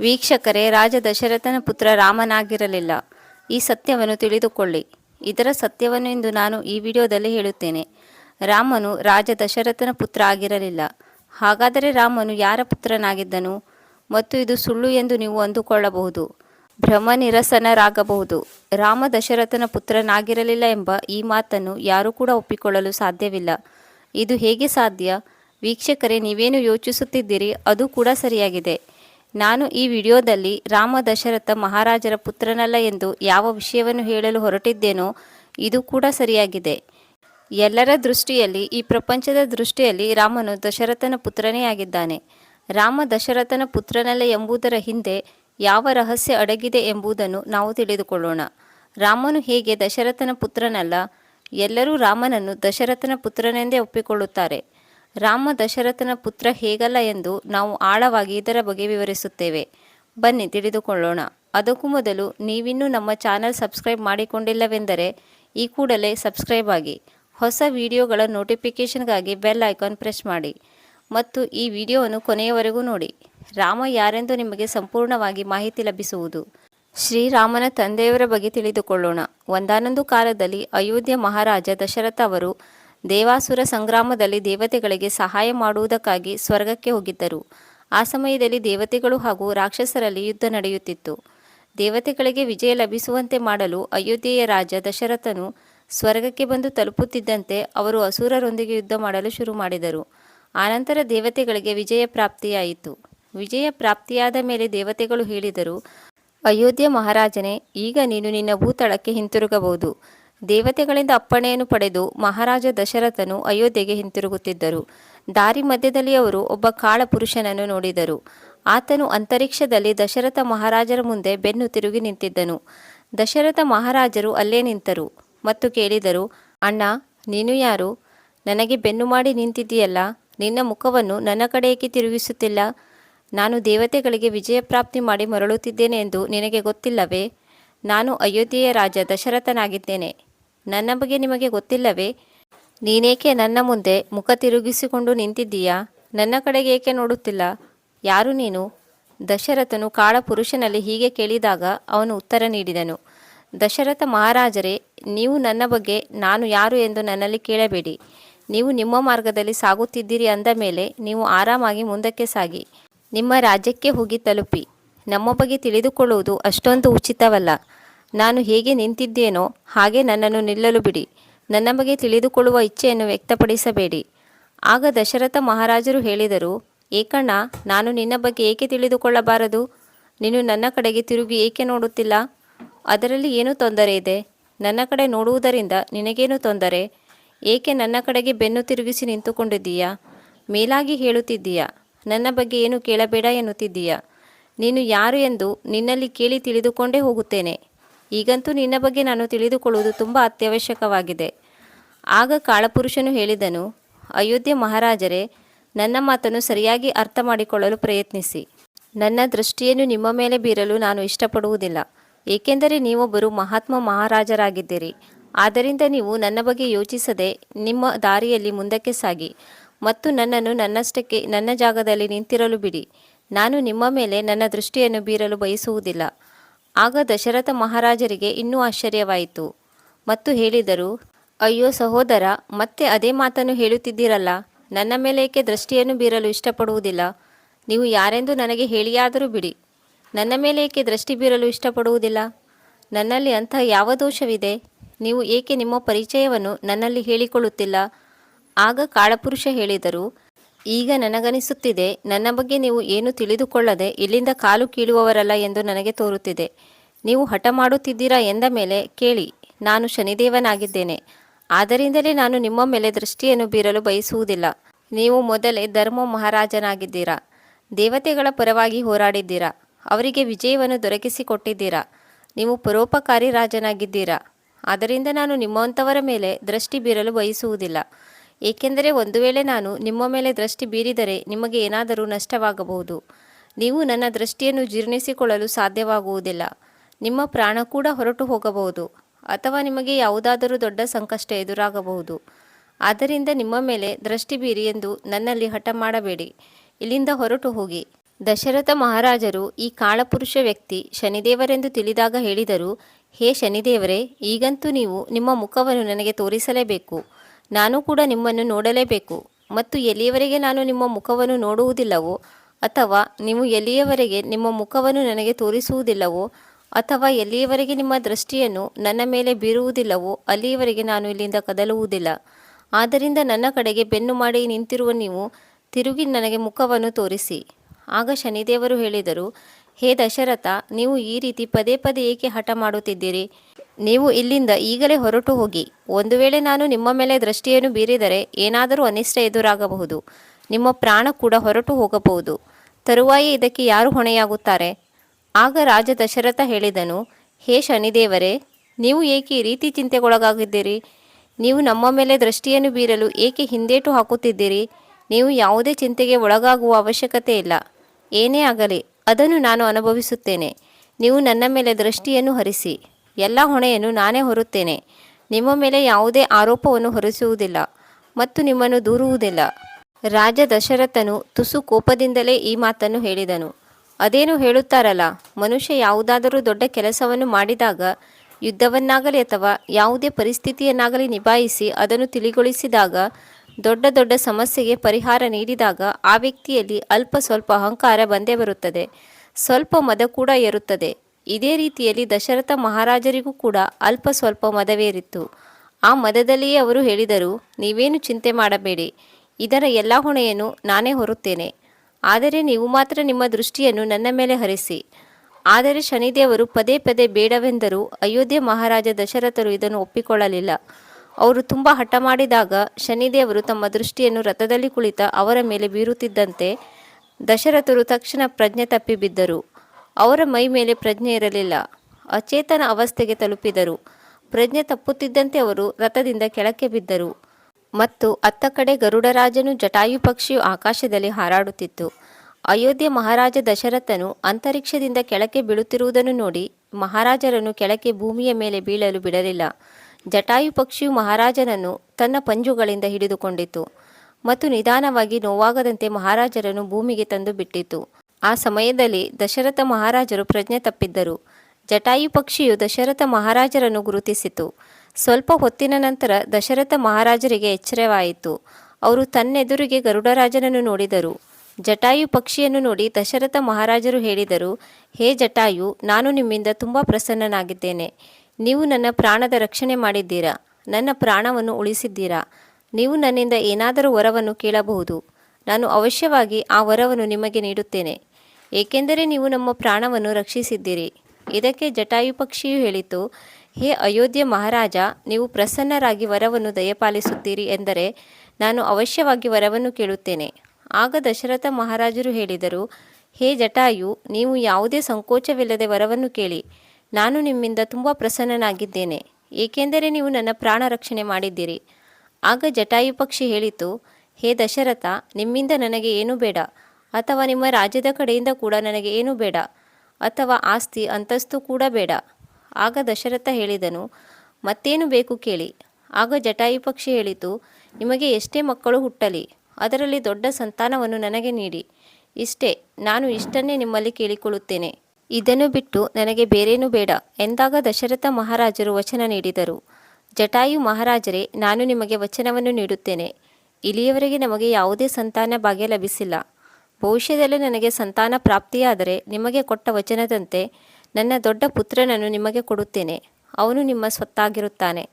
ವೀಕ್ಷಕರೇ ರಾಜ ದಶರಥನ ಪುತ್ರ ರಾಮನಾಗಿರಲಿಲ್ಲ. ಈ ಸತ್ಯವನ್ನು ತಿಳಿದುಕೊಳ್ಳಿ. ಇದರ ಸತ್ಯವನ್ನು ಇಂದು ನಾನು ಈ ವಿಡಿಯೋದಲ್ಲಿ ಹೇಳುತ್ತೇನೆ. ರಾಮನು ರಾಜ ದಶರಥನ ಪುತ್ರ ಆಗಿರಲಿಲ್ಲ. ಹಾಗಾದರೆ ರಾಮನು ಯಾರ ಪುತ್ರನಾಗಿದ್ದನು? ಮತ್ತು ಇದು ಸುಳ್ಳು ಎಂದು ನೀವು ಅಂದುಕೊಳ್ಳಬಹುದು. ಭ್ರಮನಿರಸನರಾಗಬಹುದು. ರಾಮ ದಶರಥನ ಪುತ್ರನಾಗಿರಲಿಲ್ಲ ಎಂಬ ಈ ಮಾತನ್ನು ಯಾರೂ ಕೂಡ ಒಪ್ಪಿಕೊಳ್ಳಲು ಸಾಧ್ಯವಿಲ್ಲ. ಇದು ಹೇಗೆ ಸಾಧ್ಯ? ವೀಕ್ಷಕರೇ, ನೀವೇನು ಯೋಚಿಸುತ್ತಿದ್ದೀರಿ? ಅದು ಕೂಡ ಸರಿಯಾಗಿದೆ. ನಾನು ಈ ವಿಡಿಯೋದಲ್ಲಿ ರಾಮ ದಶರಥ ಮಹಾರಾಜರ ಪುತ್ರನಲ್ಲ ಎಂದು ಯಾವ ವಿಷಯವನ್ನು ಹೇಳಲು ಹೊರಟಿದ್ದೇನೋ ಇದು ಕೂಡ ಸರಿಯಾಗಿದೆ. ಎಲ್ಲರ ದೃಷ್ಟಿಯಲ್ಲಿ, ಈ ಪ್ರಪಂಚದ ದೃಷ್ಟಿಯಲ್ಲಿ ರಾಮನು ದಶರಥನ ಪುತ್ರನೇ ಆಗಿದ್ದಾನೆ. ರಾಮ ದಶರಥನ ಪುತ್ರನಲ್ಲ ಎಂಬುದರ ಹಿಂದೆ ಯಾವ ರಹಸ್ಯ ಅಡಗಿದೆ ಎಂಬುದನ್ನು ನಾವು ತಿಳಿದುಕೊಳ್ಳೋಣ. ರಾಮನು ಹೇಗೆ ದಶರಥನ ಪುತ್ರನಲ್ಲ, ಎಲ್ಲರೂ ರಾಮನನ್ನು ದಶರಥನ ಪುತ್ರನೆಂದೇ ಒಪ್ಪಿಕೊಳ್ಳುತ್ತಾರೆ. ರಾಮ ದಶರಥನ ಪುತ್ರ ಹೇಗಲ್ಲ ಎಂದು ನಾವು ಆಳವಾಗಿ ಇದರ ಬಗ್ಗೆ ವಿವರಿಸುತ್ತೇವೆ. ಬನ್ನಿ ತಿಳಿದುಕೊಳ್ಳೋಣ. ಅದಕ್ಕೂ ಮೊದಲು ನೀವಿನ್ನೂ ನಮ್ಮ ಚಾನಲ್ ಸಬ್ಸ್ಕ್ರೈಬ್ ಮಾಡಿಕೊಂಡಿಲ್ಲವೆಂದರೆ ಈ ಕೂಡಲೇ ಸಬ್ಸ್ಕ್ರೈಬ್ ಆಗಿ, ಹೊಸ ವಿಡಿಯೋಗಳ ನೋಟಿಫಿಕೇಷನ್ಗಾಗಿ ಬೆಲ್ ಐಕಾನ್ ಪ್ರೆಸ್ ಮಾಡಿ ಮತ್ತು ಈ ವಿಡಿಯೋವನ್ನು ಕೊನೆಯವರೆಗೂ ನೋಡಿ. ರಾಮ ಯಾರೆಂದು ನಿಮಗೆ ಸಂಪೂರ್ಣವಾಗಿ ಮಾಹಿತಿ ಲಭಿಸುವುದು? ಶ್ರೀರಾಮನ ತಂದೆಯವರ ಬಗ್ಗೆ ತಿಳಿದುಕೊಳ್ಳೋಣ. ಒಂದಾನೊಂದು ಕಾಲದಲ್ಲಿ ಅಯೋಧ್ಯೆ ಮಹಾರಾಜ ದಶರಥ ಅವರು ದೇವಾಸುರ ಸಂಗ್ರಾಮದಲ್ಲಿ ದೇವತೆಗಳಿಗೆ ಸಹಾಯ ಮಾಡುವುದಕ್ಕಾಗಿ ಸ್ವರ್ಗಕ್ಕೆ ಹೋಗಿದ್ದರು. ಆ ಸಮಯದಲ್ಲಿ ದೇವತೆಗಳು ಹಾಗೂ ರಾಕ್ಷಸರಲ್ಲಿ ಯುದ್ಧ ನಡೆಯುತ್ತಿತ್ತು. ದೇವತೆಗಳಿಗೆ ವಿಜಯ ಲಭಿಸುವಂತೆ ಮಾಡಲು ಅಯೋಧ್ಯೆಯ ರಾಜ ದಶರಥನು ಸ್ವರ್ಗಕ್ಕೆ ಬಂದು ತಲುಪುತ್ತಿದ್ದಂತೆ ಅವರು ಅಸುರರೊಂದಿಗೆ ಯುದ್ಧ ಮಾಡಲು ಶುರು ಮಾಡಿದರು. ಆನಂತರ ದೇವತೆಗಳಿಗೆ ವಿಜಯ ಪ್ರಾಪ್ತಿಯಾಯಿತು. ವಿಜಯ ಪ್ರಾಪ್ತಿಯಾದ ಮೇಲೆ ದೇವತೆಗಳು ಹೇಳಿದರು, ಅಯೋಧ್ಯೆ ಮಹಾರಾಜನೇ, ಈಗ ನೀನು ನಿನ್ನ ಭೂತಳಕ್ಕೆ ಹಿಂತಿರುಗಬಹುದು. ದೇವತೆಗಳಿಂದ ಅಪ್ಪಣೆಯನ್ನು ಪಡೆದು ಮಹಾರಾಜ ದಶರಥನು ಅಯೋಧ್ಯೆಗೆ ಹಿಂತಿರುಗುತ್ತಿದ್ದರು. ದಾರಿ ಮಧ್ಯದಲ್ಲಿ ಅವರು ಒಬ್ಬ ಕಾಳ ಪುರುಷನನ್ನು ನೋಡಿದರು. ಆತನು ಅಂತರಿಕ್ಷದಲ್ಲಿ ದಶರಥ ಮಹಾರಾಜರ ಮುಂದೆ ಬೆನ್ನು ತಿರುಗಿ ನಿಂತಿದ್ದನು. ದಶರಥ ಮಹಾರಾಜರು ಅಲ್ಲೇ ನಿಂತರು ಮತ್ತು ಕೇಳಿದರು, ಅಣ್ಣ, ನೀನು ಯಾರು? ನನಗೆ ಬೆನ್ನು ಮಾಡಿ ನಿಂತಿದ್ದೀಯಲ್ಲ? ನಿನ್ನ ಮುಖವನ್ನು ನನ್ನ ಕಡೆಯಕ್ಕೆ ತಿರುಗಿಸುತ್ತಿಲ್ಲ? ನಾನು ದೇವತೆಗಳಿಗೆ ವಿಜಯ ಪ್ರಾಪ್ತಿ ಮಾಡಿ ಮರಳುತ್ತಿದ್ದೇನೆ ಎಂದು ನಿನಗೆ ಗೊತ್ತಿಲ್ಲವೇ? ನಾನು ಅಯೋಧ್ಯೆಯ ರಾಜ ದಶರಥನಾಗಿದ್ದೇನೆ. ನನ್ನ ಬಗ್ಗೆ ನಿಮಗೆ ಗೊತ್ತಿಲ್ಲವೇ? ನೀನೇಕೆ ನನ್ನ ಮುಂದೆ ಮುಖ ತಿರುಗಿಸಿಕೊಂಡು ನಿಂತಿದ್ದೀಯಾ? ನನ್ನ ಕಡೆಗೆ ಏಕೆ ನೋಡುತ್ತಿಲ್ಲ? ಯಾರು ನೀನು? ದಶರಥನು ಕಾಳ ಪುರುಷನಲ್ಲಿ ಹೀಗೆ ಕೇಳಿದಾಗ ಅವನು ಉತ್ತರ ನೀಡಿದನು. ದಶರಥ ಮಹಾರಾಜರೇ, ನೀವು ನನ್ನ ಬಗ್ಗೆ ನಾನು ಯಾರು ಎಂದು ನನ್ನಲ್ಲಿ ಕೇಳಬೇಡಿ. ನೀವು ನಿಮ್ಮ ಮಾರ್ಗದಲ್ಲಿ ಸಾಗುತ್ತಿದ್ದೀರಿ ಅಂದ ಮೇಲೆ ನೀವು ಆರಾಮಾಗಿ ಮುಂದಕ್ಕೆ ಸಾಗಿ. ನಿಮ್ಮ ರಾಜ್ಯಕ್ಕೆ ಹೋಗಿ ತಲುಪಿ. ನಮ್ಮ ಬಗ್ಗೆ ತಿಳಿದುಕೊಳ್ಳುವುದು ಅಷ್ಟೊಂದು ಉಚಿತವಲ್ಲ. ನಾನು ಹೇಗೆ ನಿಂತಿದ್ದೇನೋ ಹಾಗೆ ನನ್ನನ್ನು ನಿಲ್ಲಲು ಬಿಡಿ. ನನ್ನ ಬಗ್ಗೆ ತಿಳಿದುಕೊಳ್ಳುವ ಇಚ್ಛೆಯನ್ನು ವ್ಯಕ್ತಪಡಿಸಬೇಡಿ. ಆಗ ದಶರಥ ಮಹಾರಾಜರು ಹೇಳಿದರು ಏಕಣ್ಣ ನಾನು ನಿನ್ನ ಬಗ್ಗೆ ಏಕೆ ತಿಳಿದುಕೊಳ್ಳಬಾರದು? ನೀನು ನನ್ನ ಕಡೆಗೆ ತಿರುಗಿ ಏಕೆ ನೋಡುತ್ತಿಲ್ಲ? ಅದರಲ್ಲಿ ಏನು ತೊಂದರೆ ಇದೆ? ನನ್ನ ಕಡೆ ನೋಡುವುದರಿಂದ ನಿನಗೇನು ತೊಂದರೆ? ಏಕೆ ನನ್ನ ಕಡೆಗೆ ಬೆನ್ನು ತಿರುಗಿಸಿ ನಿಂತುಕೊಂಡಿದ್ದೀಯಾ? ಮೇಲಾಗಿ ಹೇಳುತ್ತಿದ್ದೀಯಾ? ನನ್ನ ಬಗ್ಗೆ ಏನು ಕೇಳಬೇಡ ಎನ್ನುತ್ತಿದ್ದೀಯಾ? ನೀನು ಯಾರು ಎಂದು ನಿನ್ನಲ್ಲಿ ಕೇಳಿ ತಿಳಿದುಕೊಂಡೇ ಹೋಗುತ್ತೇನೆ. ಈಗಂತೂ ನಿನ್ನ ಬಗ್ಗೆ ನಾನು ತಿಳಿದುಕೊಳ್ಳುವುದು ತುಂಬ ಅತ್ಯವಶ್ಯಕವಾಗಿದೆ. ಆಗ ಕಾಳಪುರುಷನು ಹೇಳಿದನು, ಅಯೋಧ್ಯೆ ಮಹಾರಾಜರೇ, ನನ್ನ ಮಾತನ್ನು ಸರಿಯಾಗಿ ಅರ್ಥ ಮಾಡಿಕೊಳ್ಳಲು ಪ್ರಯತ್ನಿಸಿ. ನನ್ನ ದೃಷ್ಟಿಯನ್ನು ನಿಮ್ಮ ಮೇಲೆ ಬೀರಲು ನಾನು ಇಷ್ಟಪಡುವುದಿಲ್ಲ. ಏಕೆಂದರೆ ನೀವೊಬ್ಬರು ಮಹಾತ್ಮ ಮಹಾರಾಜರಾಗಿದ್ದೀರಿ. ಆದ್ದರಿಂದ ನೀವು ನನ್ನ ಬಗ್ಗೆ ಯೋಚಿಸದೆ ನಿಮ್ಮ ದಾರಿಯಲ್ಲಿ ಮುಂದಕ್ಕೆ ಸಾಗಿ ಮತ್ತು ನನ್ನನ್ನು ನನ್ನಷ್ಟಕ್ಕೆ, ನನ್ನ ಜಾಗದಲ್ಲಿ ನಿಂತಿರಲು ಬಿಡಿ. ನಾನು ನಿಮ್ಮ ಮೇಲೆ ನನ್ನ ದೃಷ್ಟಿಯನ್ನು ಬೀರಲು ಬಯಸುವುದಿಲ್ಲ. ಆಗ ದಶರಥ ಮಹಾರಾಜರಿಗೆ ಇನ್ನೂ ಆಶ್ಚರ್ಯವಾಯಿತು. ಮತ್ತು ಹೇಳಿದರು, ಅಯ್ಯೋ ಸಹೋದರ, ಮತ್ತೆ ಅದೇ ಮಾತನ್ನು ಹೇಳುತ್ತಿದ್ದೀರಲ್ಲ? ನನ್ನ ಮೇಲೆ ಏಕೆ ದೃಷ್ಟಿಯನ್ನು ಬೀರಲು ಇಷ್ಟಪಡುವುದಿಲ್ಲ? ನೀವು ಯಾರೆಂದು ನನಗೆ ಹೇಳಿಯಾದರೂ ಬಿಡಿ. ನನ್ನ ಮೇಲೆ ಏಕೆ ದೃಷ್ಟಿ ಬೀರಲು ಇಷ್ಟಪಡುವುದಿಲ್ಲ? ನನ್ನಲ್ಲಿ ಅಂತಹ ಯಾವ ದೋಷವಿದೆ? ನೀವು ಏಕೆ ನಿಮ್ಮ ಪರಿಚಯವನ್ನು ನನ್ನಲ್ಲಿ ಹೇಳಿಕೊಳ್ಳುತ್ತಿಲ್ಲ? ಆಗ ಕಾಳಪುರುಷ ಹೇಳಿದರು ಈಗ ನನಗನಿಸುತ್ತಿದೆ, ನನ್ನ ಬಗ್ಗೆ ನೀವು ಏನು ತಿಳಿದುಕೊಳ್ಳದೆ ಇಲ್ಲಿಂದ ಕಾಲು ಕೀಳುವವರಲ್ಲ ಎಂದು ನನಗೆ ತೋರುತ್ತಿದೆ. ನೀವು ಹಠ ಮಾಡುತ್ತಿದ್ದೀರಾ ಎಂದ ಮೇಲೆ ಕೇಳಿ, ನಾನು ಶನಿದೇವನಾಗಿದ್ದೇನೆ. ಆದ್ದರಿಂದಲೇ ನಾನು ನಿಮ್ಮ ಮೇಲೆ ದೃಷ್ಟಿಯನ್ನು ಬೀರಲು ಬಯಸುವುದಿಲ್ಲ. ನೀವು ಮೊದಲೇ ಧರ್ಮ ಮಹಾರಾಜನಾಗಿದ್ದೀರಾ. ದೇವತೆಗಳ ಪರವಾಗಿ ಹೋರಾಡಿದ್ದೀರಾ. ಅವರಿಗೆ ವಿಜಯವನ್ನು ದೊರಕಿಸಿಕೊಟ್ಟಿದ್ದೀರಾ. ನೀವು ಪರೋಪಕಾರಿ ರಾಜನಾಗಿದ್ದೀರಾ. ಆದ್ದರಿಂದ ನಾನು ನಿಮ್ಮಂಥವರ ಮೇಲೆ ದೃಷ್ಟಿ ಬೀರಲು ಬಯಸುವುದಿಲ್ಲ. ಏಕೆಂದರೆ ಒಂದು ವೇಳೆ ನಾನು ನಿಮ್ಮ ಮೇಲೆ ದೃಷ್ಟಿ ಬೀರಿದರೆ ನಿಮಗೆ ಏನಾದರೂ ನಷ್ಟವಾಗಬಹುದು. ನೀವು ನನ್ನ ದೃಷ್ಟಿಯನ್ನು ಜೀರ್ಣಿಸಿಕೊಳ್ಳಲು ಸಾಧ್ಯವಾಗುವುದಿಲ್ಲ. ನಿಮ್ಮ ಪ್ರಾಣ ಕೂಡ ಹೊರಟು ಹೋಗಬಹುದು ಅಥವಾ ನಿಮಗೆ ಯಾವುದಾದರೂ ದೊಡ್ಡ ಸಂಕಷ್ಟ ಎದುರಾಗಬಹುದು. ಆದ್ದರಿಂದ ನಿಮ್ಮ ಮೇಲೆ ದೃಷ್ಟಿ ಬೀರಿ ಎಂದು ನನ್ನಲ್ಲಿ ಹಠ ಮಾಡಬೇಡಿ. ಇಲ್ಲಿಂದ ಹೊರಟು ಹೋಗಿ. ದಶರಥ ಮಹಾರಾಜರು ಈ ಕಾಳಪುರುಷ ವ್ಯಕ್ತಿ ಶನಿದೇವರೆಂದು ತಿಳಿದಾಗ ಹೇಳಿದರು, ಹೇ ಶನಿದೇವರೇ, ಈಗಂತೂ ನೀವು ನಿಮ್ಮ ಮುಖವನ್ನು ನನಗೆ ತೋರಿಸಲೇಬೇಕು. ನಾನು ಕೂಡ ನಿಮ್ಮನ್ನು ನೋಡಲೇಬೇಕು. ಮತ್ತು ಎಲ್ಲಿಯವರೆಗೆ ನಾನು ನಿಮ್ಮ ಮುಖವನ್ನು ನೋಡುವುದಿಲ್ಲವೋ, ಅಥವಾ ನೀವು ಎಲ್ಲಿಯವರೆಗೆ ನಿಮ್ಮ ಮುಖವನ್ನು ನನಗೆ ತೋರಿಸುವುದಿಲ್ಲವೋ, ಅಥವಾ ಎಲ್ಲಿಯವರೆಗೆ ನಿಮ್ಮ ದೃಷ್ಟಿಯನ್ನು ನನ್ನ ಮೇಲೆ ಬೀರುವುದಿಲ್ಲವೋ, ಅಲ್ಲಿಯವರೆಗೆ ನಾನು ಇಲ್ಲಿಂದ ಕದಲುವುದಿಲ್ಲ. ಆದ್ದರಿಂದ ನನ್ನ ಕಡೆಗೆ ಬೆನ್ನು ಮಾಡಿ ನಿಂತಿರುವ ನೀವು ತಿರುಗಿ ನನಗೆ ಮುಖವನ್ನು ತೋರಿಸಿ. ಆಗ ಶನಿದೇವರು ಹೇಳಿದರು, ಹೇ ದಶರಥ, ನೀವು ಈ ರೀತಿ ಪದೇ ಪದೇ ಏಕೆ ಹಠ ಮಾಡುತ್ತಿದ್ದೀರಿ? ನೀವು ಇಲ್ಲಿಂದ ಈಗಲೇ ಹೊರಟು ಹೋಗಿ, ಒಂದು ವೇಳೆ ನಾನು ನಿಮ್ಮ ಮೇಲೆ ದೃಷ್ಟಿಯನ್ನು ಬೀರಿದರೆ ಏನಾದರೂ ಅನಿಷ್ಟ ಎದುರಾಗಬಹುದು. ನಿಮ್ಮ ಪ್ರಾಣ ಕೂಡ ಹೊರಟು ಹೋಗಬಹುದು. ತರುವಾಯಿ ಇದಕ್ಕೆ ಯಾರು ಹೊಣೆಯಾಗುತ್ತಾರೆ? ಆಗ ರಾಜ ದಶರಥ ಹೇಳಿದನು, ಹೇ ಶನಿದೇವರೇ, ನೀವು ಏಕೆ ರೀತಿ ಚಿಂತೆಗೊಳಗಾಗಿದ್ದೀರಿ? ನೀವು ನಮ್ಮ ಮೇಲೆ ದೃಷ್ಟಿಯನ್ನು ಬೀರಲು ಏಕೆ ಹಿಂದೇಟು ಹಾಕುತ್ತಿದ್ದೀರಿ? ನೀವು ಯಾವುದೇ ಚಿಂತೆಗೆ ಒಳಗಾಗುವ ಅವಶ್ಯಕತೆ ಇಲ್ಲ. ಏನೇ ಆಗಲಿ, ಅದನ್ನು ನಾನು ಅನುಭವಿಸುತ್ತೇನೆ. ನೀವು ನನ್ನ ಮೇಲೆ ದೃಷ್ಟಿಯನ್ನು ಹರಿಸಿ. ಎಲ್ಲ ಹೊಣೆಯನ್ನು ನಾನೇ ಹೊರುತ್ತೇನೆ. ನಿಮ್ಮ ಮೇಲೆ ಯಾವುದೇ ಆರೋಪವನ್ನು ಹೊರಿಸುವುದಿಲ್ಲ ಮತ್ತು ನಿಮ್ಮನ್ನು ದೂರುವುದಿಲ್ಲ. ರಾಜ ದಶರಥನು ತುಸು ಕೋಪದಿಂದಲೇ ಈ ಮಾತನ್ನು ಹೇಳಿದನು. ಅದೇನು ಹೇಳುತ್ತಾರಲ್ಲ, ಮನುಷ್ಯ ಯಾವುದಾದರೂ ದೊಡ್ಡ ಕೆಲಸವನ್ನು ಮಾಡಿದಾಗ ಯುದ್ಧವನ್ನಾಗಲಿ ಅಥವಾ ಯಾವುದೇ ಪರಿಸ್ಥಿತಿಯನ್ನಾಗಲಿ ನಿಭಾಯಿಸಿ ಅದನ್ನು ತಿಳಿಗೊಳಿಸಿದಾಗ, ದೊಡ್ಡ ದೊಡ್ಡ ಸಮಸ್ಯೆಗೆ ಪರಿಹಾರ ನೀಡಿದಾಗ ಆ ವ್ಯಕ್ತಿಯಲ್ಲಿ ಅಲ್ಪ ಸ್ವಲ್ಪ ಅಹಂಕಾರ ಬಂದೇ ಬರುತ್ತದೆ. ಸ್ವಲ್ಪ ಮದ ಕೂಡ ಏರುತ್ತದೆ. ಇದೇ ರೀತಿಯಲ್ಲಿ ದಶರಥ ಮಹಾರಾಜರಿಗೂ ಕೂಡ ಅಲ್ಪ ಸ್ವಲ್ಪ ಮದವೇರಿತ್ತು. ಆ ಮದದಲ್ಲಿಯೇ ಅವರು ಹೇಳಿದರು, ನೀವೇನು ಚಿಂತೆ ಮಾಡಬೇಡಿ. ಇದರ ಎಲ್ಲ ಹೊಣೆಯನ್ನು ನಾನೇ ಹೊರುತ್ತೇನೆ. ಆದರೆ ನೀವು ಮಾತ್ರ ನಿಮ್ಮ ದೃಷ್ಟಿಯನ್ನು ನನ್ನ ಮೇಲೆ ಹರಿಸಿ. ಆದರೆ ಶನಿದೇವರು ಪದೇ ಪದೇ ಬೇಡವೆಂದರೂ ಅಯೋಧ್ಯೆ ಮಹಾರಾಜ ದಶರಥರು ಇದನ್ನು ಒಪ್ಪಿಕೊಳ್ಳಲಿಲ್ಲ. ಅವರು ತುಂಬ ಹಠ ಮಾಡಿದಾಗ ಶನಿದೇವರು ತಮ್ಮ ದೃಷ್ಟಿಯನ್ನು ರಥದಲ್ಲಿ ಕುಳಿತ ಅವರ ಮೇಲೆ ಬೀರುತ್ತಿದ್ದಂತೆ ದಶರಥರು ತಕ್ಷಣ ಪ್ರಜ್ಞೆ ತಪ್ಪಿ ಬಿದ್ದರು. ಅವರ ಮೈ ಮೇಲೆ ಪ್ರಜ್ಞೆ ಇರಲಿಲ್ಲ. ಅಚೇತನ ಅವಸ್ಥೆಗೆ ತಲುಪಿದರು. ಪ್ರಜ್ಞೆ ತಪ್ಪುತ್ತಿದ್ದಂತೆ ಅವರು ರಥದಿಂದ ಕೆಳಕ್ಕೆ ಬಿದ್ದರು. ಮತ್ತು ಅತ್ತ ಕಡೆ ಗರುಡರಾಜನು ಜಟಾಯು ಪಕ್ಷಿಯು ಆಕಾಶದಲ್ಲಿ ಹಾರಾಡುತ್ತಿತ್ತು. ಅಯೋಧ್ಯೆ ಮಹಾರಾಜ ದಶರಥನು ಅಂತರಿಕ್ಷದಿಂದ ಕೆಳಕ್ಕೆ ಬೀಳುತ್ತಿರುವುದನ್ನು ನೋಡಿ ಮಹಾರಾಜರನ್ನು ಕೆಳಕ್ಕೆ ಭೂಮಿಯ ಮೇಲೆ ಬೀಳಲು ಬಿಡಲಿಲ್ಲ. ಜಟಾಯು ಪಕ್ಷಿಯು ಮಹಾರಾಜನನ್ನು ತನ್ನ ಪಂಜುಗಳಿಂದ ಹಿಡಿದುಕೊಂಡಿತು ಮತ್ತು ನಿಧಾನವಾಗಿ ನೋವಾಗದಂತೆ ಮಹಾರಾಜರನ್ನು ಭೂಮಿಗೆ ತಂದು ಬಿಟ್ಟಿತು. ಆ ಸಮಯದಲ್ಲಿ ದಶರಥ ಮಹಾರಾಜರು ಪ್ರಜ್ಞೆ ತಪ್ಪಿದ್ದರು. ಜಟಾಯು ಪಕ್ಷಿಯು ದಶರಥ ಮಹಾರಾಜರನ್ನು ಗುರುತಿಸಿತು. ಸ್ವಲ್ಪ ಹೊತ್ತಿನ ನಂತರ ದಶರಥ ಮಹಾರಾಜರಿಗೆ ಎಚ್ಚರವಾಯಿತು. ಅವರು ತನ್ನೆದುರಿಗೆ ಗರುಡರಾಜನನ್ನು ನೋಡಿದರು. ಜಟಾಯು ಪಕ್ಷಿಯನ್ನು ನೋಡಿ ದಶರಥ ಮಹಾರಾಜರು ಹೇಳಿದರು, ಹೇ ಜಟಾಯು, ನಾನು ನಿಮ್ಮಿಂದ ತುಂಬ ಪ್ರಸನ್ನನಾಗಿದ್ದೇನೆ. ನೀವು ನನ್ನ ಪ್ರಾಣದ ರಕ್ಷಣೆ ಮಾಡಿದ್ದೀರಾ? ನನ್ನ ಪ್ರಾಣವನ್ನು ಉಳಿಸಿದ್ದೀರಾ? ನೀವು ನನ್ನಿಂದ ಏನಾದರೂ ವರವನ್ನು ಕೇಳಬಹುದು. ನಾನು ಅವಶ್ಯವಾಗಿ ಆ ವರವನ್ನು ನಿಮಗೆ ನೀಡುತ್ತೇನೆ. ಏಕೆಂದರೆ ನೀವು ನಮ್ಮ ಪ್ರಾಣವನ್ನು ರಕ್ಷಿಸಿದ್ದೀರಿ. ಇದಕ್ಕೆ ಜಟಾಯು ಪಕ್ಷಿಯು ಹೇಳಿತು, ಹೇ ಅಯೋಧ್ಯ ಮಹಾರಾಜ, ನೀವು ಪ್ರಸನ್ನರಾಗಿ ವರವನ್ನು ದಯಪಾಲಿಸುತ್ತೀರಿ ಎಂದರೆ ನಾನು ಅವಶ್ಯವಾಗಿ ವರವನ್ನು ಕೇಳುತ್ತೇನೆ. ಆಗ ದಶರಥ ಮಹಾರಾಜರು ಹೇಳಿದರು, ಹೇ ಜಟಾಯು, ನೀವು ಯಾವುದೇ ಸಂಕೋಚವಿಲ್ಲದೆ ವರವನ್ನು ಕೇಳಿ. ನಾನು ನಿಮ್ಮಿಂದ ತುಂಬ ಪ್ರಸನ್ನನಾಗಿದ್ದೇನೆ. ಏಕೆಂದರೆ ನೀವು ನನ್ನ ಪ್ರಾಣ ರಕ್ಷಣೆ ಮಾಡಿದ್ದೀರಿ. ಆಗ ಜಟಾಯು ಪಕ್ಷಿ ಹೇಳಿತು ಹೇ ದಶರಥ, ನಿಮ್ಮಿಂದ ನನಗೆ ಏನೂ ಬೇಡ. ಅಥವಾ ನಿಮ್ಮ ರಾಜ್ಯದ ಕಡೆಯಿಂದ ಕೂಡ ನನಗೆ ಏನೂ ಬೇಡ. ಅಥವಾ ಆಸ್ತಿ, ಅಂತಸ್ತು ಕೂಡ ಬೇಡ. ಆಗ ದಶರಥ ಹೇಳಿದನು, ಮತ್ತೇನು ಬೇಕು ಕೇಳಿ. ಆಗ ಜಟಾಯು ಪಕ್ಷಿ ಹೇಳಿತು, ನಿಮಗೆ ಎಷ್ಟೇ ಮಕ್ಕಳು ಹುಟ್ಟಲಿ, ಅದರಲ್ಲಿ ದೊಡ್ಡ ಸಂತಾನವನ್ನು ನನಗೆ ನೀಡಿ. ಇಷ್ಟೇ, ನಾನು ಇಷ್ಟನ್ನೇ ನಿಮ್ಮಲ್ಲಿ ಕೇಳಿಕೊಳ್ಳುತ್ತೇನೆ. ಇದನ್ನು ಬಿಟ್ಟು ನನಗೆ ಬೇರೇನೂ ಬೇಡ, ಎಂದಾಗ ದಶರಥ ಮಹಾರಾಜರು ವಚನ ನೀಡಿದರು. ಜಟಾಯು ಮಹಾರಾಜರೇ, ನಾನು ನಿಮಗೆ ವಚನವನ್ನು ನೀಡುತ್ತೇನೆ. ಇಲ್ಲಿಯವರೆಗೆ ನಮಗೆ ಯಾವುದೇ ಸಂತಾನ ಭಾಗ್ಯ ಲಭಿಸಿಲ್ಲ. ಭವಿಷ್ಯದಲ್ಲಿ ನನಗೆ ಸಂತಾನ ಪ್ರಾಪ್ತಿಯಾದರೆ ನಿಮಗೆ ಕೊಟ್ಟ ವಚನದಂತೆ ನನ್ನ ದೊಡ್ಡ ಪುತ್ರನನ್ನು ನಿಮಗೆ ಕೊಡುತ್ತೇನೆ. ಅವನು ನಿಮ್ಮ ಸ್ವತ್ತಾಗಿರುತ್ತಾನೆ.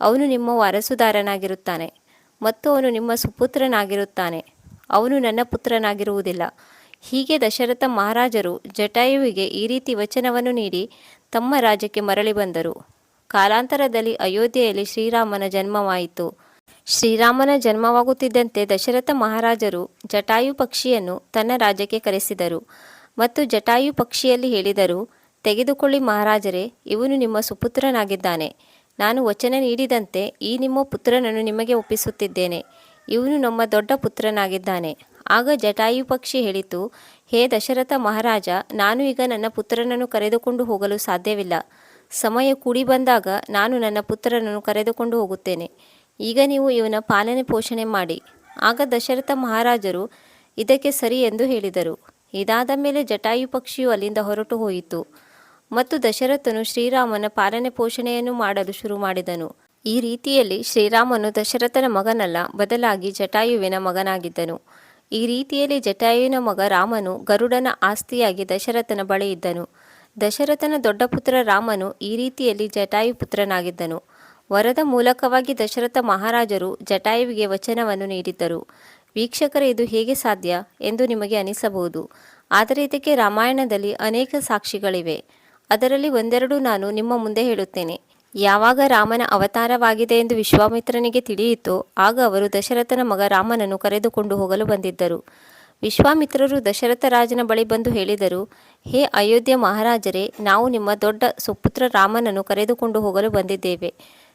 ಅವನು ನಿಮ್ಮ ವಾರಸುದಾರನಾಗಿರುತ್ತಾನೆ ಮತ್ತು ಅವನು ನಿಮ್ಮ ಸುಪುತ್ರನಾಗಿರುತ್ತಾನೆ. ಅವನು ನನ್ನ ಪುತ್ರನಾಗಿರುವುದಿಲ್ಲ. ಹೀಗೆ ದಶರಥ ಮಹಾರಾಜರು ಜಟಾಯುವಿಗೆ ಈ ರೀತಿ ವಚನವನ್ನು ನೀಡಿ ತಮ್ಮ ರಾಜ್ಯಕ್ಕೆ ಮರಳಿ ಬಂದರು. ಕಾಲಾಂತರದಲ್ಲಿ ಅಯೋಧ್ಯೆಯಲ್ಲಿ ಶ್ರೀರಾಮನ ಜನ್ಮವಾಯಿತು. ಶ್ರೀರಾಮನ ಜನ್ಮವಾಗುತ್ತಿದ್ದಂತೆ ದಶರಥ ಮಹಾರಾಜರು ಜಟಾಯು ಪಕ್ಷಿಯನ್ನು ತನ್ನ ರಾಜ್ಯಕ್ಕೆ ಕರೆಸಿದರು ಮತ್ತು ಜಟಾಯು ಪಕ್ಷಿಯಲ್ಲಿ ಹೇಳಿದರು, ತೆಗೆದುಕೊಳ್ಳಿ ಮಹಾರಾಜರೇ, ಇವನು ನಿಮ್ಮ ಸುಪುತ್ರನಾಗಿದ್ದಾನೆ. ನಾನು ವಚನ ನೀಡಿದಂತೆ ಈ ನಿಮ್ಮ ಪುತ್ರನನ್ನು ನಿಮಗೆ ಒಪ್ಪಿಸುತ್ತಿದ್ದೇನೆ. ಇವನು ನಮ್ಮ ದೊಡ್ಡ ಪುತ್ರನಾಗಿದ್ದಾನೆ. ಆಗ ಜಟಾಯು ಪಕ್ಷಿ ಹೇಳಿತು, ಹೇ ದಶರಥ ಮಹಾರಾಜ, ನಾನು ಈಗ ನನ್ನ ಪುತ್ರನನ್ನು ಕರೆದುಕೊಂಡು ಹೋಗಲು ಸಾಧ್ಯವಿಲ್ಲ. ಸಮಯ ಕೂಡಿ ಬಂದಾಗ ನಾನು ನನ್ನ ಪುತ್ರನನ್ನು ಕರೆದುಕೊಂಡು ಹೋಗುತ್ತೇನೆ. ಈಗ ನೀವು ಇವನ ಪಾಲನೆ ಪೋಷಣೆ ಮಾಡಿ. ಆಗ ದಶರಥ ಮಹಾರಾಜರು ಇದಕ್ಕೆ ಸರಿ ಎಂದು ಹೇಳಿದರು. ಇದಾದ ಮೇಲೆ ಜಟಾಯು ಪಕ್ಷಿಯು ಅಲ್ಲಿಂದ ಹೊರಟು ಹೋಯಿತು. ಮತ್ತು ದಶರಥನು ಶ್ರೀರಾಮನ ಪಾಲನೆ ಪೋಷಣೆಯನ್ನು ಮಾಡಲು ಶುರು ಮಾಡಿದನು. ಈ ರೀತಿಯಲ್ಲಿ ಶ್ರೀರಾಮನು ದಶರಥನ ಮಗನಲ್ಲ, ಬದಲಾಗಿ ಜಟಾಯುವಿನ ಮಗನಾಗಿದ್ದನು. ಈ ರೀತಿಯಲ್ಲಿ ಜಟಾಯುವಿನ ಮಗ ರಾಮನು ಗರುಡನ ಆಸ್ತಿಯಾಗಿ ದಶರಥನ ಬಳಿ ಇದ್ದನು. ದಶರಥನ ದೊಡ್ಡ ಪುತ್ರ ರಾಮನು ಈ ರೀತಿಯಲ್ಲಿ ಜಟಾಯು ಪುತ್ರನಾಗಿದ್ದನು. ವರದ ಮೂಲಕವಾಗಿ ದಶರಥ ಮಹಾರಾಜರು ಜಟಾಯುವಿಗೆ ವಚನವನ್ನು ನೀಡಿದ್ದರು. ವೀಕ್ಷಕರ, ಇದು ಹೇಗೆ ಸಾಧ್ಯ ಎಂದು ನಿಮಗೆ ಅನಿಸಬಹುದು. ಆದರೆ ಇದಕ್ಕೆ ರಾಮಾಯಣದಲ್ಲಿ ಅನೇಕ ಸಾಕ್ಷಿಗಳಿವೆ. ಅದರಲ್ಲಿ ಒಂದೆರಡು ನಾನು ನಿಮ್ಮ ಮುಂದೆ ಹೇಳುತ್ತೇನೆ. ಯಾವಾಗ ರಾಮನ ಅವತಾರವಾಗಿದೆ ಎಂದು ವಿಶ್ವಾಮಿತ್ರನಿಗೆ ತಿಳಿಯಿತೋ, ಆಗ ಅವರು ದಶರಥನ ಮಗ ರಾಮನನ್ನು ಕರೆದುಕೊಂಡು ಹೋಗಲು ಬಂದಿದ್ದರು. ವಿಶ್ವಾಮಿತ್ರರು ದಶರಥ ರಾಜನ ಬಳಿ ಬಂದು ಹೇಳಿದರು, ಹೇ ಅಯೋಧ್ಯೆ ಮಹಾರಾಜರೇ, ನಾವು ನಿಮ್ಮ ದೊಡ್ಡ ಸುಪುತ್ರ ರಾಮನನ್ನು ಕರೆದುಕೊಂಡು ಹೋಗಲು ಬಂದಿದ್ದೇವೆ.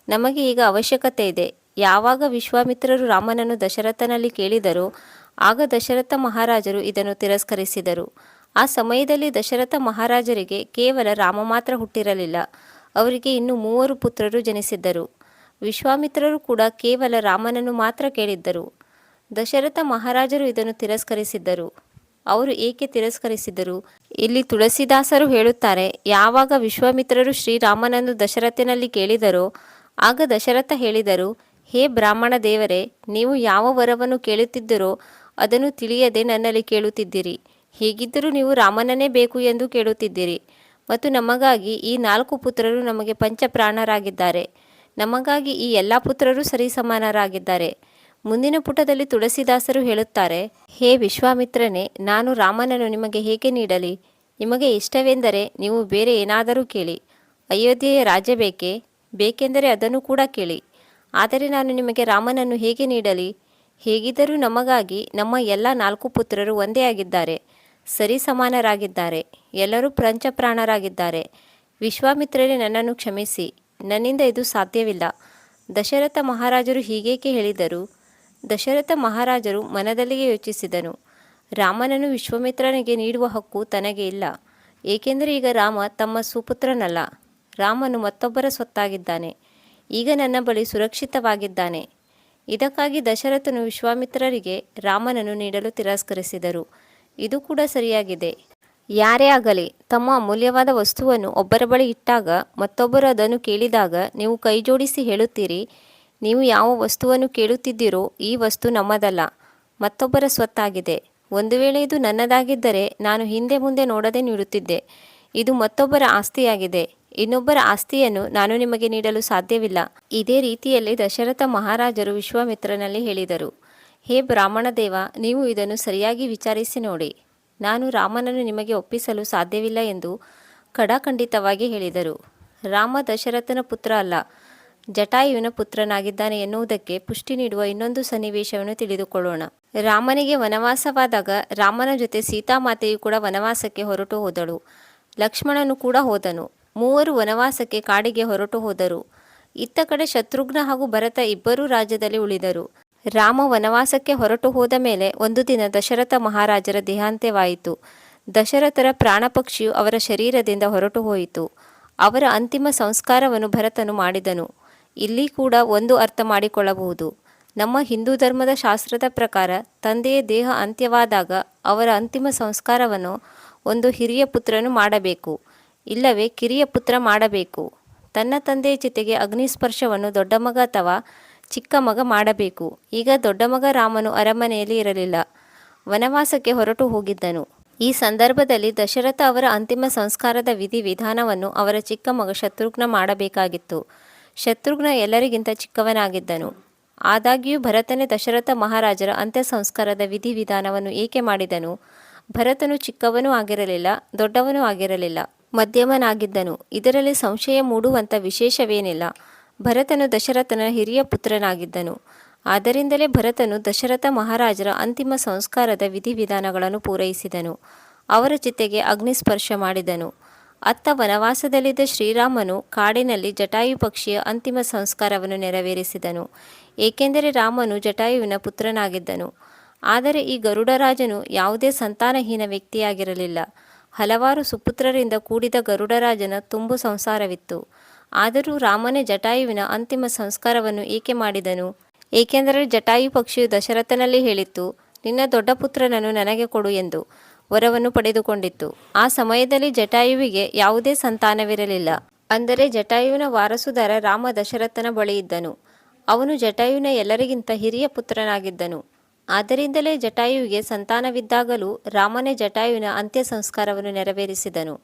ನಮಗೆ ಈಗ ಅವಶ್ಯಕತೆ ಇದೆ. ಯಾವಾಗ ವಿಶ್ವಾಮಿತ್ರರು ರಾಮನನ್ನು ದಶರಥನಲ್ಲಿ ಕೇಳಿದರೋ, ಆಗ ದಶರಥ ಮಹಾರಾಜರು ಇದನ್ನು ತಿರಸ್ಕರಿಸಿದರು. ಆ ಸಮಯದಲ್ಲಿ ದಶರಥ ಮಹಾರಾಜರಿಗೆ ಕೇವಲ ರಾಮ ಮಾತ್ರ ಹುಟ್ಟಿರಲಿಲ್ಲ. ಅವರಿಗೆ ಇನ್ನು ಮೂವರು ಪುತ್ರರು ಜನಿಸಿದ್ದರು. ವಿಶ್ವಾಮಿತ್ರರು ಕೂಡ ಕೇವಲ ರಾಮನನ್ನು ಮಾತ್ರ ಕೇಳಿದ್ದರು. ದಶರಥ ಮಹಾರಾಜರು ಇದನ್ನು ತಿರಸ್ಕರಿಸಿದ್ದರು. ಅವರು ಏಕೆ ತಿರಸ್ಕರಿಸಿದರು ಇಲ್ಲಿ ತುಳಸಿದಾಸರು ಹೇಳುತ್ತಾರೆ, ಯಾವಾಗ ವಿಶ್ವಾಮಿತ್ರರು ಶ್ರೀರಾಮನನ್ನು ದಶರಥನಲ್ಲಿ ಕೇಳಿದರೋ ಆಗ ದಶರಥ ಹೇಳಿದರು, ಹೇ ಬ್ರಾಹ್ಮಣ ದೇವರೇ, ನೀವು ಯಾವ ವರವನ್ನು ಕೇಳುತ್ತಿದ್ದರೋ ಅದನ್ನು ತಿಳಿಯದೆ ನನ್ನಲ್ಲಿ ಕೇಳುತ್ತಿದ್ದೀರಿ. ಹೀಗಿದ್ದರೂ ನೀವು ರಾಮನನ್ನೇ ಬೇಕು ಎಂದು ಕೇಳುತ್ತಿದ್ದೀರಿ. ಮತ್ತು ನಮಗಾಗಿ ಈ ನಾಲ್ಕು ಪುತ್ರರು ನಮಗೆ ಪಂಚಪ್ರಾಣರಾಗಿದ್ದಾರೆ. ನಮಗಾಗಿ ಈ ಎಲ್ಲ ಪುತ್ರರು ಸರಿಸಮಾನರಾಗಿದ್ದಾರೆ. ಮುಂದಿನ ಪುಟದಲ್ಲಿ ತುಳಸಿದಾಸರು ಹೇಳುತ್ತಾರೆ, ಹೇ ವಿಶ್ವಾಮಿತ್ರನೇ, ನಾನು ರಾಮನನ್ನು ನಿಮಗೆ ಹೇಗೆ ನೀಡಲಿ? ನಿಮಗೆ ಇಷ್ಟವೆಂದರೆ ನೀವು ಬೇರೆ ಏನಾದರೂ ಕೇಳಿ. ಅಯೋಧ್ಯೆಯ ರಾಜ್ಯ ಬೇಕೇ? ಬೇಕೆಂದರೆ ಅದನ್ನು ಕೂಡ ಕೇಳಿ. ಆದರೆ ನಾನು ನಿಮಗೆ ರಾಮನನ್ನು ಹೇಗೆ ನೀಡಲಿ? ಹೇಗಿದ್ದರೂ ನಮಗಾಗಿ ನಮ್ಮ ಎಲ್ಲ ನಾಲ್ಕು ಪುತ್ರರು ಒಂದೇ ಆಗಿದ್ದಾರೆ. ಸರಿ ಸಮಾನರಾಗಿದ್ದಾರೆ. ಎಲ್ಲರೂ ಪಂಚಪ್ರಾಣರಾಗಿದ್ದಾರೆ ವಿಶ್ವಾಮಿತ್ರರೇ ನನ್ನನ್ನು ಕ್ಷಮಿಸಿ. ನನ್ನಿಂದ ಇದು ಸಾಧ್ಯವಿಲ್ಲ. ದಶರಥ ಮಹಾರಾಜರು ಹೀಗೇಕೆ ಹೇಳಿದರು? ದಶರಥ ಮಹಾರಾಜರು ಮನದಲ್ಲಿಯೇ ಯೋಚಿಸಿದನು. ರಾಮನನ್ನು ವಿಶ್ವಾಮಿತ್ರನಿಗೆ ನೀಡುವ ಹಕ್ಕು ತನಗೆ ಇಲ್ಲ. ಏಕೆಂದರೆ ಈಗ ರಾಮ ತಮ್ಮ ಸುಪುತ್ರನಲ್ಲ. ರಾಮನು ಮತ್ತೊಬ್ಬರ ಸ್ವತ್ತಾಗಿದ್ದಾನೆ. ಈಗ ನನ್ನ ಬಳಿ ಸುರಕ್ಷಿತವಾಗಿದ್ದಾನೆ. ಇದಕ್ಕಾಗಿ ದಶರಥನು ವಿಶ್ವಾಮಿತ್ರರಿಗೆ ರಾಮನನ್ನು ನೀಡಲು ತಿರಸ್ಕರಿಸಿದರು. ಇದು ಕೂಡ ಸರಿಯಾಗಿದೆ. ಯಾರೇ ಆಗಲಿ, ತಮ್ಮ ಅಮೂಲ್ಯವಾದ ವಸ್ತುವನ್ನು ಒಬ್ಬರ ಬಳಿ ಇಟ್ಟಾಗ ಮತ್ತೊಬ್ಬರು ಅದನ್ನು ಕೇಳಿದಾಗ ನೀವು ಕೈಜೋಡಿಸಿ ಹೇಳುತ್ತೀರಿ, ನೀವು ಯಾವ ವಸ್ತುವನ್ನು ಕೇಳುತ್ತಿದ್ದೀರೋ ಈ ವಸ್ತು ನಮ್ಮದಲ್ಲ, ಮತ್ತೊಬ್ಬರ ಸ್ವತ್ತಾಗಿದೆ. ಒಂದು ವೇಳೆ ಇದು ನನ್ನದಾಗಿದ್ದರೆ ನಾನು ಹಿಂದೆ ಮುಂದೆ ನೋಡದೆ ನೀಡುತ್ತಿದ್ದೆ ಇದು ಮತ್ತೊಬ್ಬರ ಆಸ್ತಿಯಾಗಿದೆ. ಇನ್ನೊಬ್ಬರ ಆಸ್ತಿಯನ್ನು ನಾನು ನಿಮಗೆ ನೀಡಲು ಸಾಧ್ಯವಿಲ್ಲ. ಇದೇ ರೀತಿಯಲ್ಲಿ ದಶರಥ ಮಹಾರಾಜರು ವಿಶ್ವಾಮಿತ್ರನಲ್ಲಿ ಹೇಳಿದರು, ಹೇ ಬ್ರಾಹ್ಮಣ ದೇವ, ನೀವು ಇದನ್ನು ಸರಿಯಾಗಿ ವಿಚಾರಿಸಿ ನೋಡಿ. ನಾನು ರಾಮನನ್ನು ನಿಮಗೆ ಒಪ್ಪಿಸಲು ಸಾಧ್ಯವಿಲ್ಲ ಎಂದು ಖಡಾಖಂಡಿತವಾಗಿ ಹೇಳಿದರು. ರಾಮ ದಶರಥನ ಪುತ್ರ ಅಲ್ಲ, ಜಟಾಯುವಿನ ಪುತ್ರನಾಗಿದ್ದಾನೆ ಎನ್ನುವುದಕ್ಕೆ ಪುಷ್ಟಿ ನೀಡುವ ಇನ್ನೊಂದು ಸನ್ನಿವೇಶವನ್ನು ತಿಳಿದುಕೊಳ್ಳೋಣ. ರಾಮನಿಗೆ ವನವಾಸವಾದಾಗ ರಾಮನ ಜೊತೆ ಸೀತಾಮಾತೆಯು ಕೂಡ ವನವಾಸಕ್ಕೆ ಹೊರಟು ಹೋದಳು. ಲಕ್ಷ್ಮಣನು ಕೂಡ ಹೋದನು. ಮೂವರು ವನವಾಸಕ್ಕೆ ಕಾಡಿಗೆ ಹೊರಟು ಹೋದರು. ಇತ್ತ ಕಡೆ ಶತ್ರುಘ್ನ ಹಾಗೂ ಭರತ ಇಬ್ಬರೂ ರಾಜ್ಯದಲ್ಲಿ ಉಳಿದರು. ರಾಮ ವನವಾಸಕ್ಕೆ ಹೊರಟು ಹೋದ ಮೇಲೆ ಒಂದು ದಿನ ದಶರಥ ಮಹಾರಾಜರ ದೇಹಾಂತ್ಯವಾಯಿತು. ದಶರಥರ ಪ್ರಾಣಪಕ್ಷಿಯು ಅವರ ಶರೀರದಿಂದ ಹೊರಟು ಹೋಯಿತು. ಅವರ ಅಂತಿಮ ಸಂಸ್ಕಾರವನ್ನು ಭರತನು ಮಾಡಿದನು. ಇಲ್ಲಿ ಕೂಡ ಒಂದು ಅರ್ಥ ಮಾಡಿಕೊಳ್ಳಬಹುದು. ನಮ್ಮ ಹಿಂದೂ ಧರ್ಮದ ಶಾಸ್ತ್ರದ ಪ್ರಕಾರ ತಂದೆಯ ದೇಹ ಅಂತ್ಯವಾದಾಗ ಅವರ ಅಂತಿಮ ಸಂಸ್ಕಾರವನ್ನು ಒಂದು ಹಿರಿಯ ಪುತ್ರನು ಮಾಡಬೇಕು. ಇಲ್ಲವೇ ಕಿರಿಯ ಪುತ್ರ ಮಾಡಬೇಕು. ತನ್ನ ತಂದೆಯ ಜೊತೆಗೆ ಅಗ್ನಿಸ್ಪರ್ಶವನ್ನು ದೊಡ್ಡ ಮಗ ಅಥವಾ ಚಿಕ್ಕ ಮಗ ಮಾಡಬೇಕು. ಈಗ ದೊಡ್ಡ ಮಗ ರಾಮನು ಅರಮನೆಯಲ್ಲಿ ಇರಲಿಲ್ಲ. ವನವಾಸಕ್ಕೆ ಹೊರಟು ಹೋಗಿದ್ದನು. ಈ ಸಂದರ್ಭದಲ್ಲಿ ದಶರಥ ಅವರ ಅಂತಿಮ ಸಂಸ್ಕಾರದ ವಿಧಿ ವಿಧಾನವನ್ನು ಅವರ ಚಿಕ್ಕ ಮಗ ಶತ್ರುಘ್ನ ಮಾಡಬೇಕಾಗಿತ್ತು. ಶತ್ರುಘ್ನ ಎಲ್ಲರಿಗಿಂತ ಚಿಕ್ಕವನಾಗಿದ್ದನು. ಆದಾಗ್ಯೂ ಭರತನೇ ದಶರಥ ಮಹಾರಾಜರ ಅಂತ್ಯ ಸಂಸ್ಕಾರದ ವಿಧಿ ವಿಧಾನವನ್ನು ಏಕೆ ಮಾಡಿದನು? ಭರತನು ಚಿಕ್ಕವನೂ ಆಗಿರಲಿಲ್ಲ, ದೊಡ್ಡವನೂ ಆಗಿರಲಿಲ್ಲ. ಮಧ್ಯಮನಾಗಿದ್ದನು. ಇದರಲ್ಲಿ ಸಂಶಯ ಮೂಡುವಂಥ ವಿಶೇಷವೇನಿಲ್ಲ. ಭರತನು ದಶರಥನ ಹಿರಿಯ ಪುತ್ರನಾಗಿದ್ದನು. ಆದ್ದರಿಂದಲೇ ಭರತನು ದಶರಥ ಮಹಾರಾಜರ ಅಂತಿಮ ಸಂಸ್ಕಾರದ ವಿಧಿವಿಧಾನಗಳನ್ನು ಪೂರೈಸಿದನು. ಅವರ ಜೊತೆಗೆ ಅಗ್ನಿಸ್ಪರ್ಶ ಮಾಡಿದನು. ಅತ್ತ ವನವಾಸದಲ್ಲಿದ್ದ ಶ್ರೀರಾಮನು ಕಾಡಿನಲ್ಲಿ ಜಟಾಯು ಪಕ್ಷಿಯ ಅಂತಿಮ ಸಂಸ್ಕಾರವನ್ನು ನೆರವೇರಿಸಿದನು. ಏಕೆಂದರೆ ರಾಮನು ಜಟಾಯುವಿನ ಪುತ್ರನಾಗಿದ್ದನು. ಆದರೆ ಈ ಗರುಡರಾಜನು ಯಾವುದೇ ಸಂತಾನಹೀನ ವ್ಯಕ್ತಿಯಾಗಿರಲಿಲ್ಲ. ಹಲವಾರು ಸುಪುತ್ರರಿಂದ ಕೂಡಿದ ಗರುಡರಾಜನ ತುಂಬು ಸಂಸಾರವಿತ್ತು. ಆದರೂ ರಾಮನೇ ಜಟಾಯುವಿನ ಅಂತಿಮ ಸಂಸ್ಕಾರವನ್ನು ಏಕೆ ಮಾಡಿದನು? ಏಕೆಂದರೆ ಜಟಾಯು ಪಕ್ಷಿಯು ದಶರಥನಲ್ಲಿ ಹೇಳಿತ್ತು, ನಿನ್ನ ದೊಡ್ಡ ಪುತ್ರನನ್ನು ನನಗೆ ಕೊಡು ಎಂದು ವರವನ್ನು ಪಡೆದುಕೊಂಡಿತ್ತು. ಆ ಸಮಯದಲ್ಲಿ ಜಟಾಯುವಿಗೆ ಯಾವುದೇ ಸಂತಾನವಿರಲಿಲ್ಲ. ಅಂದರೆ ಜಟಾಯುವಿನ ವಾರಸುದಾರ ರಾಮ ದಶರಥನ ಬಳಿ ಇದ್ದನು. ಅವನು ಜಟಾಯುವಿನ ಎಲ್ಲರಿಗಿಂತ ಹಿರಿಯ ಪುತ್ರನಾಗಿದ್ದನು. ಆದ್ದರಿಂದಲೇ ಜಟಾಯುವಿಗೆ ಸಂತಾನವಿದ್ದಾಗಲೂ ರಾಮನೇ ಜಟಾಯುವಿನ ಅಂತ್ಯ ಸಂಸ್ಕಾರವನ್ನು ನೆರವೇರಿಸಿದನು.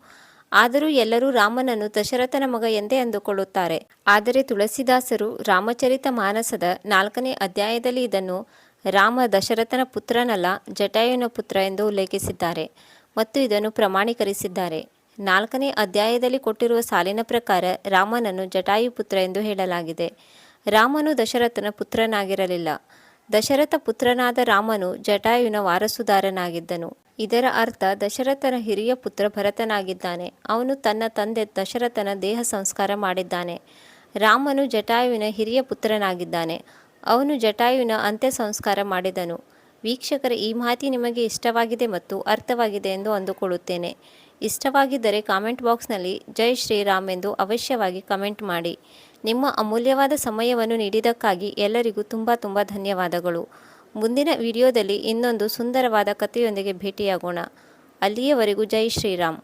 ಆದರೂ ಎಲ್ಲರೂ ರಾಮನನ್ನು ದಶರಥನ ಮಗ ಎಂದೇ ಅಂದುಕೊಳ್ಳುತ್ತಾರೆ. ಆದರೆ ತುಳಸಿದಾಸರು ರಾಮಚರಿತ ಮಾನಸದ ನಾಲ್ಕನೇ ಅಧ್ಯಾಯದಲ್ಲಿ ಇದನ್ನು ರಾಮ ದಶರಥನ ಪುತ್ರನಲ್ಲ, ಜಟಾಯುವಿನ ಪುತ್ರ ಎಂದು ಉಲ್ಲೇಖಿಸಿದ್ದಾರೆ ಮತ್ತು ಇದನ್ನು ಪ್ರಮಾಣೀಕರಿಸಿದ್ದಾರೆ. ನಾಲ್ಕನೇ ಅಧ್ಯಾಯದಲ್ಲಿ ಕೊಟ್ಟಿರುವ ಸಾಲಿನ ಪ್ರಕಾರ ರಾಮನನ್ನು ಜಟಾಯು ಪುತ್ರ ಎಂದು ಹೇಳಲಾಗಿದೆ. ರಾಮನು ದಶರಥನ ಪುತ್ರನಾಗಿರಲಿಲ್ಲ. ದಶರಥ ಪುತ್ರನಾದ ರಾಮನು ಜಟಾಯುವಿನ ವಾರಸುದಾರನಾಗಿದ್ದನು. ಇದರ ಅರ್ಥ ದಶರಥನ ಹಿರಿಯ ಪುತ್ರ ಭರತನಾಗಿದ್ದಾನೆ. ಅವನು ತನ್ನ ತಂದೆ ದಶರಥನ ದೇಹ ಸಂಸ್ಕಾರ ಮಾಡಿದ್ದಾನೆ. ರಾಮನು ಜಟಾಯುವಿನ ಹಿರಿಯ ಪುತ್ರನಾಗಿದ್ದಾನೆ. ಅವನು ಜಟಾಯುವಿನ ಅಂತ್ಯ ಸಂಸ್ಕಾರ ಮಾಡಿದನು. ವೀಕ್ಷಕರ, ಈ ಮಾತಿ ನಿಮಗೆ ಇಷ್ಟವಾಗಿದೆ ಮತ್ತು ಅರ್ಥವಾಗಿದೆ ಎಂದು ಅಂದುಕೊಳ್ಳುತ್ತೇನೆ. ಇಷ್ಟವಾಗಿದ್ದರೆ ಕಾಮೆಂಟ್ ಬಾಕ್ಸ್ನಲ್ಲಿ ಜೈ ಶ್ರೀರಾಮ್ ಎಂದು ಅವಶ್ಯವಾಗಿ ಕಮೆಂಟ್ ಮಾಡಿ. ನಿಮ್ಮ ಅಮೂಲ್ಯವಾದ ಸಮಯವನ್ನು ನೀಡಿದ್ದಕ್ಕಾಗಿ ಎಲ್ಲರಿಗೂ ತುಂಬ ತುಂಬ ಧನ್ಯವಾದಗಳು. ಮುಂದಿನ ವಿಡಿಯೋದಲ್ಲಿ ಇನ್ನೊಂದು ಸುಂದರವಾದ ಕಥೆಯೊಂದಿಗೆ ಭೇಟಿಯಾಗೋಣ. ಅಲ್ಲಿಯವರೆಗೂ ಜೈ ಶ್ರೀರಾಮ್.